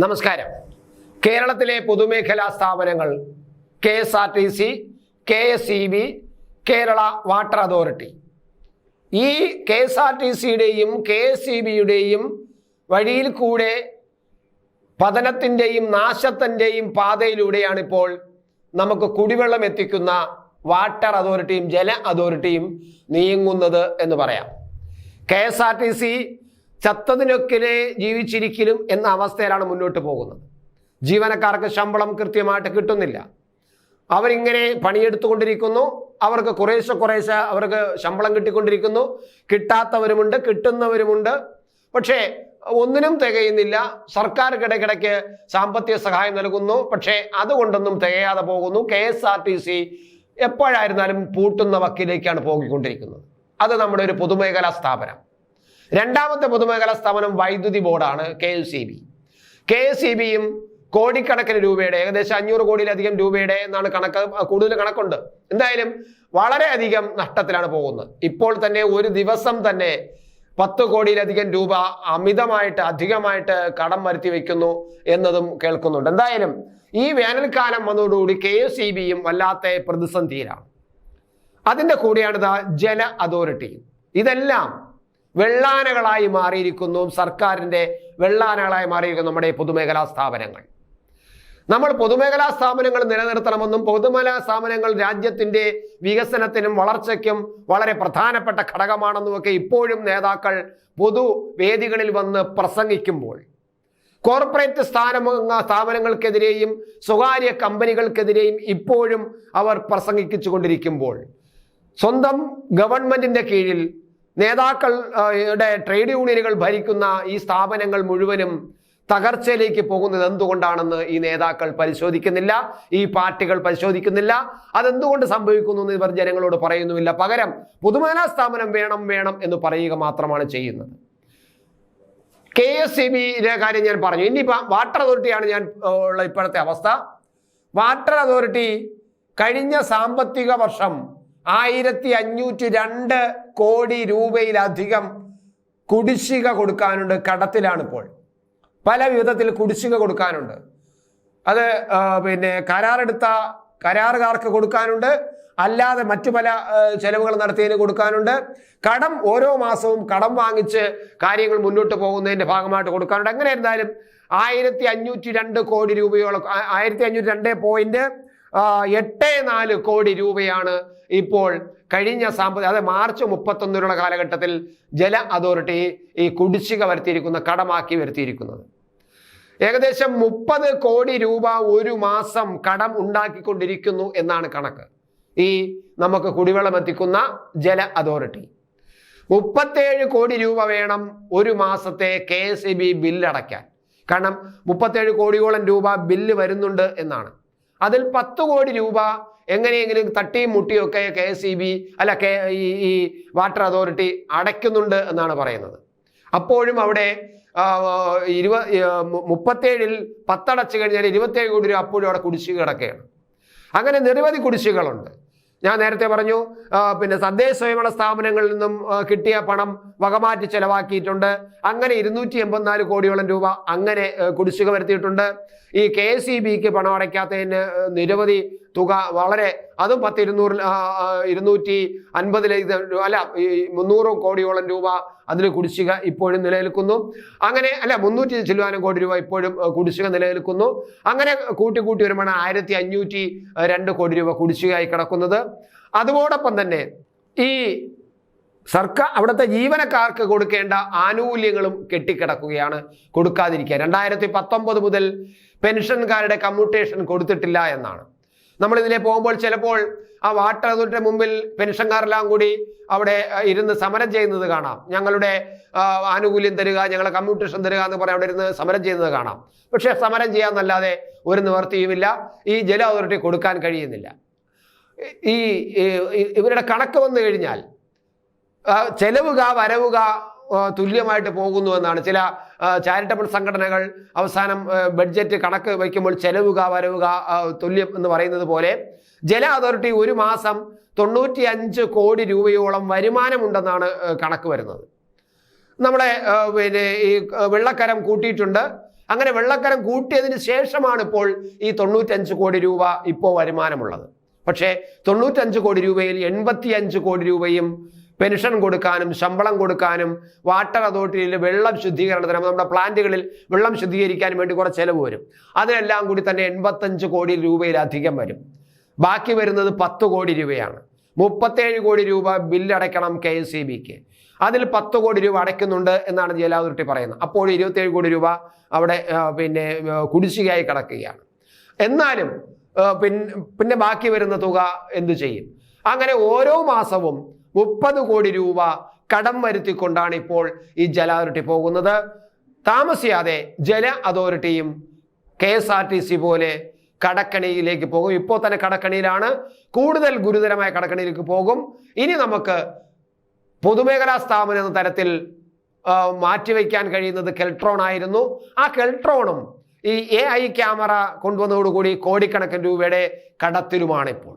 നമസ്കാരം. കേരളത്തിലെ പൊതുമേഖലാ സ്ഥാപനങ്ങൾ K S R T C K S E B Kerala water authority. ഈ കെ എസ് ആർ ടി സിയുടെയും കെ എസ് ഇ ബിയുടെയും വഴിയിൽ കൂടെ പതനത്തിന്റെയും നാശത്തിന്റെയും പാതയിലൂടെയാണ് ഇപ്പോൾ നമുക്ക് കുടിവെള്ളം എത്തിക്കുന്ന വാട്ടർ അതോറിറ്റിയും ജല അതോറിറ്റിയും നീങ്ങുന്നത് എന്ന് പറയാം. K S R T C ചത്തതിനൊക്കെ ജീവിച്ചിരിക്കലും എന്ന അവസ്ഥയിലാണ് മുന്നോട്ട് പോകുന്നത്. ജീവനക്കാർക്ക് ശമ്പളം കൃത്യമായിട്ട് കിട്ടുന്നില്ല. അവരിങ്ങനെ പണിയെടുത്തുകൊണ്ടിരിക്കുന്നു. അവർക്ക് കുറേശ്ശെ കുറേശ്ശെ അവർക്ക് ശമ്പളം കിട്ടിക്കൊണ്ടിരിക്കുന്നു. കിട്ടാത്തവരുമുണ്ട് കിട്ടുന്നവരുമുണ്ട്. പക്ഷേ ഒന്നിനും തികയുന്നില്ല. സർക്കാർ കിടക്കിടയ്ക്ക് സാമ്പത്തിക സഹായം നൽകുന്നു. പക്ഷേ അതുകൊണ്ടൊന്നും തികയാതെ പോകുന്നു. K S R T C എപ്പോഴായിരുന്നാലും പൂട്ടുന്ന വക്കിലേക്കാണ് പോകിക്കൊണ്ടിരിക്കുന്നത്. അത് നമ്മുടെ ഒരു പൊതുമേഖലാ സ്ഥാപനം. രണ്ടാമത്തെ പൊതുമേഖലാ സ്ഥാപനം വൈദ്യുതി ബോർഡാണ് K S C B. K S C ബിയും കോടിക്കണക്കിന് രൂപയുടെ ഏകദേശം അഞ്ഞൂറ് കോടിയിലധികം രൂപയുടെ എന്നാണ് കണക്ക് കൂടുതൽ കണക്കുണ്ട്. എന്തായാലും വളരെയധികം നഷ്ടത്തിലാണ് പോകുന്നത്. ഇപ്പോൾ തന്നെ ഒരു ദിവസം തന്നെ പത്ത് കോടിയിലധികം രൂപ അമിതമായിട്ട് അധികമായിട്ട് കടം വരുത്തി വെക്കുന്നു എന്നതും കേൾക്കുന്നുണ്ട്. എന്തായാലും ഈ വേനൽക്കാലം വന്നതോടുകൂടി കെ എസ് സി ബിയും വല്ലാത്ത പ്രതിസന്ധിയിലാണ്. അതിന്റെ കൂടെയാണ് ഇതാ ജല അതോറിറ്റിയും. ഇതെല്ലാം വെള്ളാനകളായി മാറിയിരിക്കുന്നു. സർക്കാരിന്റെ വെള്ളാനകളായി മാറിയിരിക്കുന്നു നമ്മുടെ പൊതുമേഖലാ സ്ഥാപനങ്ങൾ. നമ്മൾ പൊതുമേഖലാ സ്ഥാപനങ്ങൾ നിലനിർത്തണമെന്നും പൊതുമേഖലാ സ്ഥാപനങ്ങൾ രാജ്യത്തിന്റെ വികസനത്തിനും വളർച്ചയ്ക്കും വളരെ പ്രധാനപ്പെട്ട ഘടകമാണെന്നും ഒക്കെ ഇപ്പോഴും നേതാക്കൾ പൊതുവേദികളിൽ വന്ന് പ്രസംഗിക്കുമ്പോൾ കോർപ്പറേറ്റ് സ്ഥാന സ്ഥാപനങ്ങൾക്കെതിരെയും സ്വകാര്യ കമ്പനികൾക്കെതിരെയും ഇപ്പോഴും അവർ പ്രസംഗിച്ചു കൊണ്ടിരിക്കുമ്പോൾ സ്വന്തം ഗവൺമെന്റിന്റെ കീഴിൽ നേതാക്കൾ ട്രേഡ് യൂണിയനുകൾ ഭരിക്കുന്ന ഈ സ്ഥാപനങ്ങൾ മുഴുവനും തകർച്ചയിലേക്ക് പോകുന്നത് എന്തുകൊണ്ടാണെന്ന് ഈ നേതാക്കൾ പരിശോധിക്കുന്നില്ല ഈ പാർട്ടികൾ പരിശോധിക്കുന്നില്ല. അതെന്തുകൊണ്ട് സംഭവിക്കുന്നു എന്ന് ഇവർ ജനങ്ങളോട് പറയുന്നുമില്ല. പകരം പൊതുമേഖലാ സ്ഥാപനം വേണം വേണം എന്ന് പറയുക മാത്രമാണ് ചെയ്യുന്നത്. കെ എസ് സി ബിയിലെ കാര്യം ഞാൻ പറഞ്ഞു. ഇനിയിപ്പോൾ വാട്ടർ അതോറിറ്റിയാണ് ഞാൻ ഉള്ള ഇപ്പോഴത്തെ അവസ്ഥ. വാട്ടർ അതോറിറ്റി കഴിഞ്ഞ സാമ്പത്തിക വർഷം ആയിരത്തി അഞ്ഞൂറ്റി രണ്ട് കോടി രൂപയിലധികം കുടിശ്ശിക കൊടുക്കാനുണ്ട് കടത്തിലാണ് ഇപ്പോൾ പല വിധത്തിൽ കുടിശ്ശിക കൊടുക്കാനുണ്ട്. അത് പിന്നെ കരാറെടുത്ത കരാറുകാർക്ക് കൊടുക്കാനുണ്ട്. അല്ലാതെ മറ്റു പല ചെലവുകൾ നടത്തിയതിന് കൊടുക്കാനുണ്ട്. കടം ഓരോ മാസവും കടം വാങ്ങിച്ച് കാര്യങ്ങൾ മുന്നോട്ട് പോകുന്നതിന്റെ ഭാഗമായിട്ട് കൊടുക്കാനുണ്ട്. എങ്ങനെ എന്തായാലും ആയിരത്തി അഞ്ഞൂറ്റി രണ്ട് കോടി രൂപയോളം ആയിരത്തി അഞ്ഞൂറ്റി രണ്ട് പോയിന്റ് എട്ട് നാല് കോടി രൂപയാണ് ഇപ്പോൾ കഴിഞ്ഞ സാമ്പത്തിക അതായത് മാർച്ച് മുപ്പത്തൊന്നിനുള്ള കാലഘട്ടത്തിൽ ജല അതോറിറ്റി ഈ കുടിശ്ശിക വരുത്തിയിരിക്കുന്ന കടമാക്കി വരുത്തിയിരിക്കുന്നത്. ഏകദേശം മുപ്പത് കോടി രൂപ ഒരു മാസം കടം ഉണ്ടാക്കിക്കൊണ്ടിരിക്കുന്നു എന്നാണ് കണക്ക്. ഈ നമുക്ക് കുടിവെള്ളം എത്തിക്കുന്ന ജല അതോറിറ്റി. മുപ്പത്തേഴ് കോടി രൂപ വേണം ഒരു മാസത്തെ കെ എസ് ഇ ബി ബില്ലടയ്ക്കാൻ. കാരണം മുപ്പത്തേഴ് കോടിയോളം രൂപ ബില്ല് വരുന്നുണ്ട് എന്നാണ്. അതിൽ പത്ത് കോടി രൂപ എങ്ങനെയെങ്കിലും തട്ടിയും മുട്ടിയൊക്കെ കെ എസ് ഇ ബി അല്ല കെ ഈ വാട്ടർ അതോറിറ്റി അടയ്ക്കുന്നുണ്ട് എന്നാണ് പറയുന്നത്. അപ്പോഴും അവിടെ ഇരുപ മുപ്പത്തേഴിൽ പത്തടച്ചു കഴിഞ്ഞാൽ ഇരുപത്തേഴ് കോടി രൂപ അപ്പോഴും അവിടെ കുടിശ്ശിക കിടക്കുകയാണ്. അങ്ങനെ നിരവധി കുടിശ്ശികളുണ്ട്. ഞാൻ നേരത്തെ പറഞ്ഞു പിന്നെ തദ്ദേശ സ്വയംഭരണ സ്ഥാപനങ്ങളിൽ നിന്നും കിട്ടിയ പണം വകമാറ്റി ചെലവാക്കിയിട്ടുണ്ട്. അങ്ങനെ ഇരുന്നൂറ്റി എൺപത്തിനാല് കോടിയോളം രൂപ അങ്ങനെ കുടിശ്ശിക വരുത്തിയിട്ടുണ്ട്. ഈ കെ എസ് ഇ ബിക്ക് പണം അടയ്ക്കാത്തതിന് നിരവധി തുക വളരെ അതും പത്ത് ഇരുന്നൂറിൽ ഇരുന്നൂറ്റി അൻപതിലേക്ക് അല്ല മുന്നൂറ് കോടിയോളം രൂപ അതിന് കുടിശ്ശിക ഇപ്പോഴും നിലനിൽക്കുന്നു. അങ്ങനെ അല്ല മുന്നൂറ്റി ചില്ലുവാനം കോടി രൂപ ഇപ്പോഴും കുടിശ്ശിക നിലനിൽക്കുന്നു. അങ്ങനെ കൂട്ടി കൂട്ടി വരുമ്പോഴാണ് ആയിരത്തി അഞ്ഞൂറ്റി രണ്ട് കോടി രൂപ കുടിശ്ശികയായി കിടക്കുന്നത്. അതോടൊപ്പം തന്നെ ഈ സർക്കാർ അവിടുത്തെ ജീവനക്കാർക്ക് കൊടുക്കേണ്ട ആനുകൂല്യങ്ങളും കെട്ടിക്കിടക്കുകയാണ് കൊടുക്കാതിരിക്കുക. രണ്ടായിരത്തി പത്തൊമ്പത് മുതൽ പെൻഷൻകാരുടെ കമ്മ്യൂട്ടേഷൻ കൊടുത്തിട്ടില്ല എന്നാണ്. നമ്മൾ ഇതിലെ പോകുമ്പോൾ ചിലപ്പോൾ ആ വാട്ടർ അതോറിറ്റിയുടെ മുമ്പിൽ പെൻഷൻകാരെല്ലാം കൂടി അവിടെ ഇരുന്ന് സമരം ചെയ്യുന്നത് കാണാം. ഞങ്ങളുടെ ആനുകൂല്യം തരിക ഞങ്ങളെ കമ്മ്യൂട്ടേഷൻ തരിക എന്ന് പറഞ്ഞ് അവിടെ ഇരുന്ന് സമരം ചെയ്യുന്നത് കാണാം. പക്ഷേ സമരം ചെയ്യാമെന്നല്ലാതെ ഒരു നിവർത്തിയുമില്ല ഈ ജല അതോറിറ്റി കൊടുക്കാൻ കഴിയുന്നില്ല. ഈ ഇവരുടെ കണക്ക് വന്നു കഴിഞ്ഞാൽ ചെലവുക വരവുക തുല്യമായിട്ട് പോകുന്നു എന്നാണ്. ചില ചാരിറ്റബിൾ സംഘടനകൾ അവസാനം ബഡ്ജറ്റ് കണക്ക് വയ്ക്കുമ്പോൾ ചെലവുക വരവുക തുല്യം എന്ന് പറയുന്നത് പോലെ ജല അതോറിറ്റി ഒരു മാസം തൊണ്ണൂറ്റി അഞ്ച് കോടി രൂപയോളം വരുമാനമുണ്ടെന്നാണ് കണക്ക് വരുന്നത്. നമ്മുടെ പിന്നെ ഈ വെള്ളക്കരം കൂട്ടിയിട്ടുണ്ട്. അങ്ങനെ വെള്ളക്കരം കൂട്ടിയതിന് ശേഷമാണ് ഇപ്പോൾ ഈ തൊണ്ണൂറ്റഞ്ച് കോടി രൂപ ഇപ്പോൾ വരുമാനമുള്ളത്. പക്ഷേ തൊണ്ണൂറ്റഞ്ച് കോടി രൂപയിൽ എൺപത്തിയഞ്ച് കോടി രൂപയും പെൻഷൻ കൊടുക്കാനും ശമ്പളം കൊടുക്കാനും വാട്ടർ അതോറിറ്റിയിൽ വെള്ളം ശുദ്ധീകരണത്തിന് നമ്മുടെ പ്ലാന്റുകളിൽ വെള്ളം ശുദ്ധീകരിക്കാൻ വേണ്ടി കുറച്ച് ചെലവ് വരും. അതിനെല്ലാം കൂടി തന്നെ എൺപത്തഞ്ച് കോടി രൂപയിലധികം വരും. ബാക്കി വരുന്നത് പത്ത് കോടി രൂപയാണ്. മുപ്പത്തേഴ് കോടി രൂപ ബില്ലടയ്ക്കണം കെ എസ് സി ബിക്ക്. അതിൽ പത്ത് കോടി രൂപ അടയ്ക്കുന്നുണ്ട് എന്നാണ് ജില്ലാ അതോറിറ്റി പറയുന്നത്. അപ്പോൾ ഇരുപത്തേഴ് കോടി രൂപ അവിടെ പിന്നെ കുടിശ്ശികയായി കിടക്കുകയാണ്. എന്നാലും പിന്നെ ബാക്കി വരുന്ന തുക എന്തു ചെയ്യും? അങ്ങനെ ഓരോ മാസവും മുപ്പത് കോടി രൂപ കടം വരുത്തിക്കൊണ്ടാണ് ഇപ്പോൾ ഈ ജല അതോറിറ്റി പോകുന്നത്. താമസിയാതെ ജല അതോറിറ്റിയും K S R T C പോലെ കടക്കണിയിലേക്ക് പോകും. ഇപ്പോൾ തന്നെ കടക്കണിയിലാണ്. കൂടുതൽ ഗുരുതരമായ കടക്കണിയിലേക്ക് പോകും. ഇനി നമുക്ക് പൊതുമേഖലാ സ്ഥാപനം എന്ന തരത്തിൽ മാറ്റിവെക്കാൻ കഴിയുന്നത് കെൽട്രോൺ ആയിരുന്നു. ആ കെൽട്രോണും ഈ എ ഐ ക്യാമറ കൊണ്ടുവന്നതോടുകൂടി കോടിക്കണക്കിന് രൂപയുടെ കടത്തിലുമാണ് ഇപ്പോൾ.